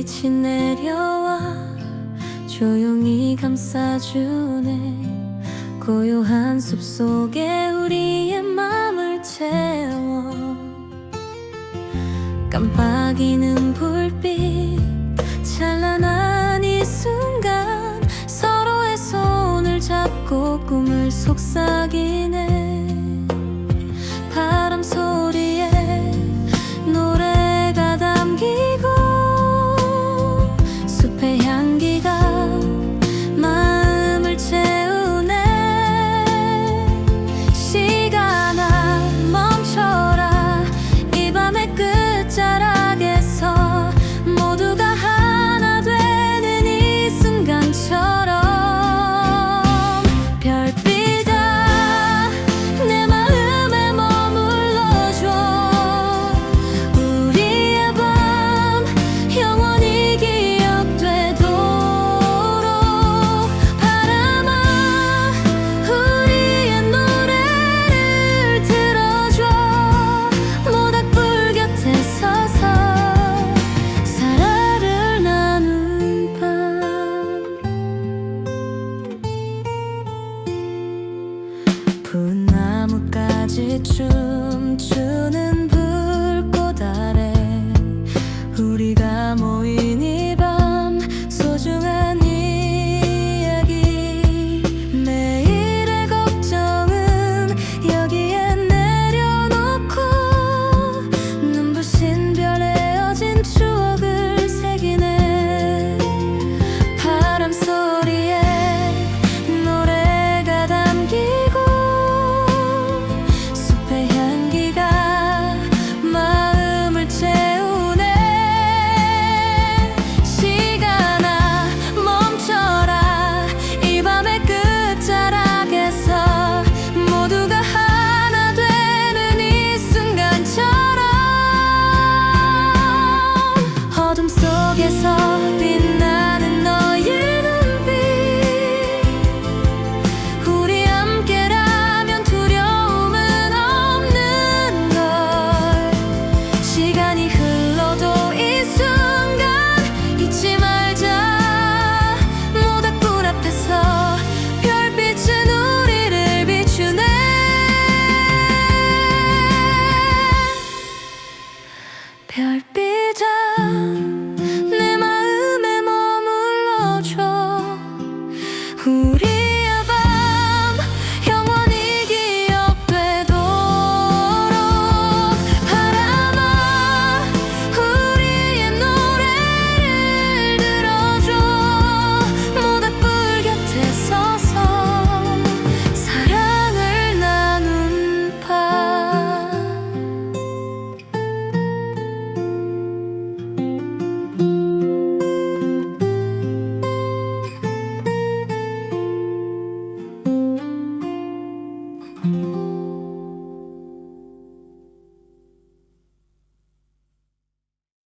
빛이 내려와 조용히 감싸주네. 고요한 숲속에 우리의 맘을 채워. 깜빡이는 불빛 찬란한 이 순간 서로의 손을 잡고 꿈을 속삭이 춤추 헤어져 우리